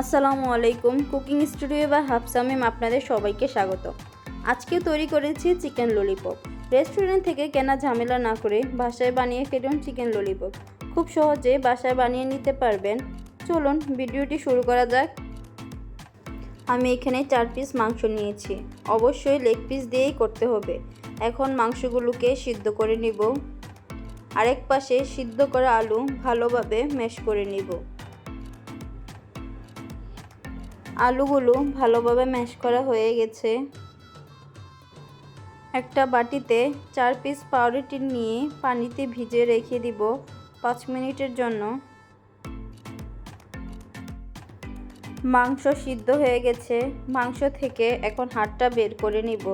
আসসালামু আলাইকুম, cooking studio বা হাফসামিম আপনাদের সবাইকে স্বাগত। আজকে তৈরি করেছি চিকেন ললিপপ। রেস্টুরেন্ট থেকে কেনা ঝামেলা না করে বাসায় বানিয়ে ফেলুন চিকেন ললিপপ। খুব সহজে বাসায় বানিয়ে নিতে পারবেন। চলুন, ভিডিওটি শুরু করা যাক। আমি এখানে চার পিস মাংস নিয়েছি। অবশ্যই লেগ পিস দিয়েই করতে হবে। এখন মাংসগুলোকে সিদ্ধ করে নিব। আরেক পাশে সিদ্ধ করা আলু ভালোভাবে ম্যাশ করে নিব। আলুগুলো ভালোভাবে ম্যাশ করা হয়ে গেছে। একটা বাটিতে চার পিস পাউরুটি নিয়ে পানিতে ভিজে রেখে দিব পাঁচ মিনিটের জন্য। মাংস সিদ্ধ হয়ে গেছে। মাংস থেকে এখন হাড়টা বের করে নিব।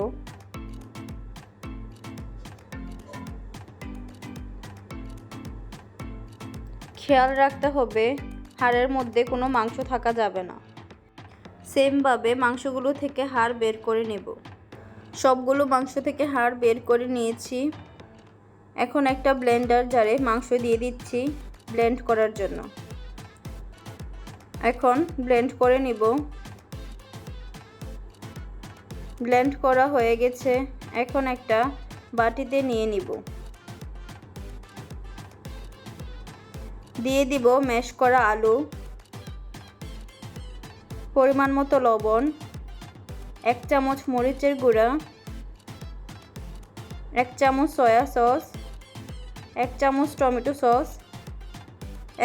খেয়াল রাখতে হবে, হাড়ের মধ্যে কোনো মাংস থাকা যাবে না। সেমভাবে মাংসগুলো থেকে হাড় বের করে নেব। সবগুলো মাংস থেকে হাড় বের করে নিয়েছি। এখন একটা ব্লেন্ডার জারে মাংস দিয়ে দিচ্ছি ব্লেন্ড করার জন্য। এখন ব্লেন্ড করে নিব। ব্লেন্ড করা হয়ে গেছে। এখন একটা বাটিতে নিয়ে নিব। দিয়ে দিব ম্যাশ করা আলু। পরিমাণ মতো লবণ, এক চামচ মরিচের গুঁড়া, এক চামচ সয়া সস, এক চামচ টমেটো সস,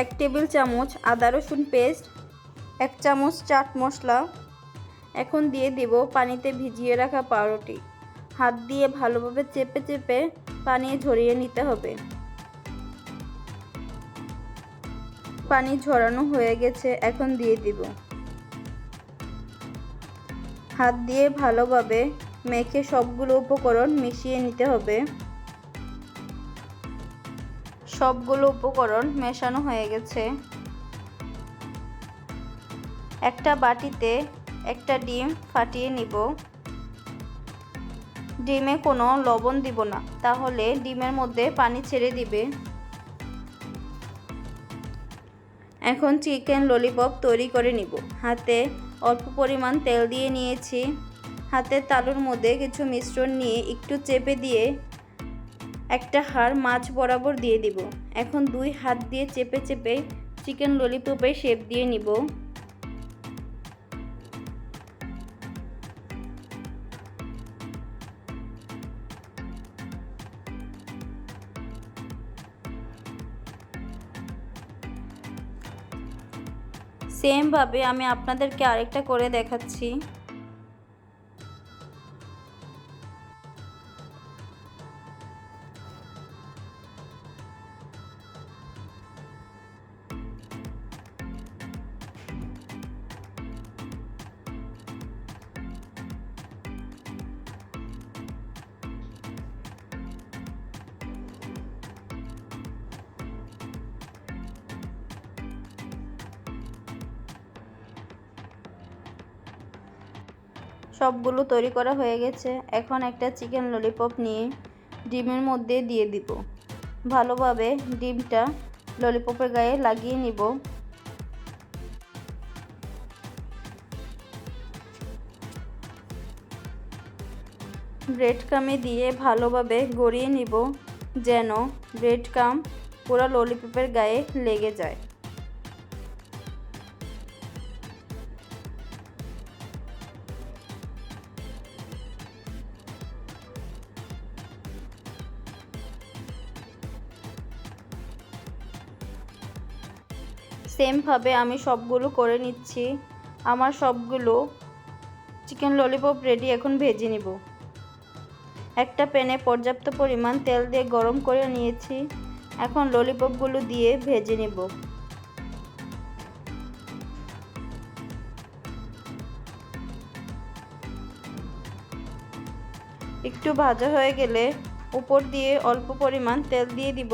এক টেবিল চামচ আদা রসুন পেস্ট, এক চামচ চাট মশলা। এখন দিয়ে দিব পানিতে ভিজিয়ে রাখা পাউরুটি। হাত দিয়ে ভালোভাবে চেপে চেপে পানি ঝরিয়ে নিতে হবে। পানি ঝরানো হয়ে গেছে, এখন দিয়ে দিব। হাত দিয়ে ভালোভাবে মেখে সবগুলো উপকরণ মিশিয়ে নিতে হবে। সবগুলো উপকরণ মেশানো হয়ে গেছে। একটা বাটিতে একটা ডিম ফাটিয়ে নিব। ডিমে কোনো লবণ দিব না, তাহলে ডিমের মধ্যে পানি ছেড়ে দিবে। এখন চিকেন ললিপপ তৈরি করে নিব। হাতে অল্প পরিমাণ তেল দিয়ে নিয়েছি। হাতের তালুর মধ্যে কিছু মিশ্রণ নিয়ে একটু চেপে দিয়ে একটা হাড় মাছ বরাবর দিয়ে দিব। এখন দুই হাত দিয়ে চেপে চেপে চিকেন ললিপপে শেপ দিয়ে নিব। সেমভাবে আমি আপনাদেরকে আরেকটা করে দেখাচ্ছি। সবগুলো তৈরি করা হয়ে গেছে। এখন একটা চিকেন ললিপপ নিয়ে ডিমের মধ্যে দিয়ে দিব। ভালোভাবে ডিমটা ললিপপের গায়ে লাগিয়ে নিব। ব্রেড কামে দিয়ে ভালোভাবে গড়িয়ে নিব, যেন ব্রেড কাম পুরো ললিপপের গায়ে লেগে যায়। সেমভাবে আমি সবগুলো করে নিচ্ছি। আমার সবগুলো চিকেন ললিপপ রেডি এখন ভেজে নিব। একটা প্যানে পর্যাপ্ত পরিমাণ তেল দিয়ে গরম করে নিয়েছি। এখন ললিপপগুলো দিয়ে ভেজে নেব। একটু ভাজা হয়ে গেলে উপর দিয়ে অল্প পরিমাণ তেল দিয়ে দিব।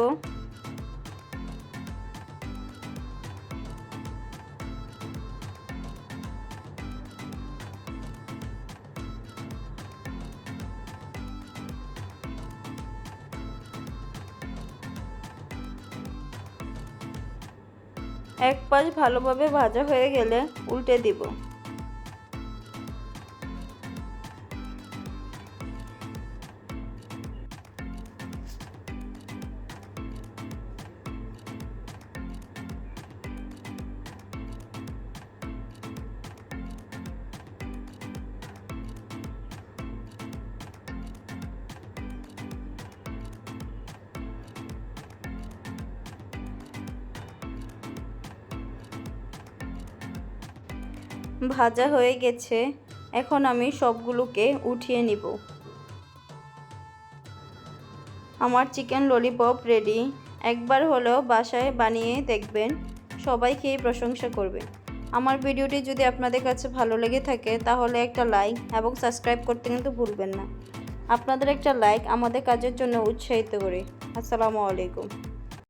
এক পাশ ভালোভাবে ভাজা হয়ে গেলে উল্টে দিব। ভাজা হয়ে গেছে। এখন আমি সবগুলোকে উঠিয়ে নিব। আমার চিকেন ললিপপ রেডি। একবার হলেও বাসায় বানিয়ে দেখবেন। সবাই খেয়ে প্রশংসা করবে। আমার ভিডিওটি যদি আপনাদের কাছে ভালো লেগে থাকে, তাহলে একটা লাইক এবং সাবস্ক্রাইব করতে কিন্তু ভুলবেন না। আপনাদের একটা লাইক আমাদের কাজের জন্য উৎসাহিত করে। আসসালামু আলাইকুম।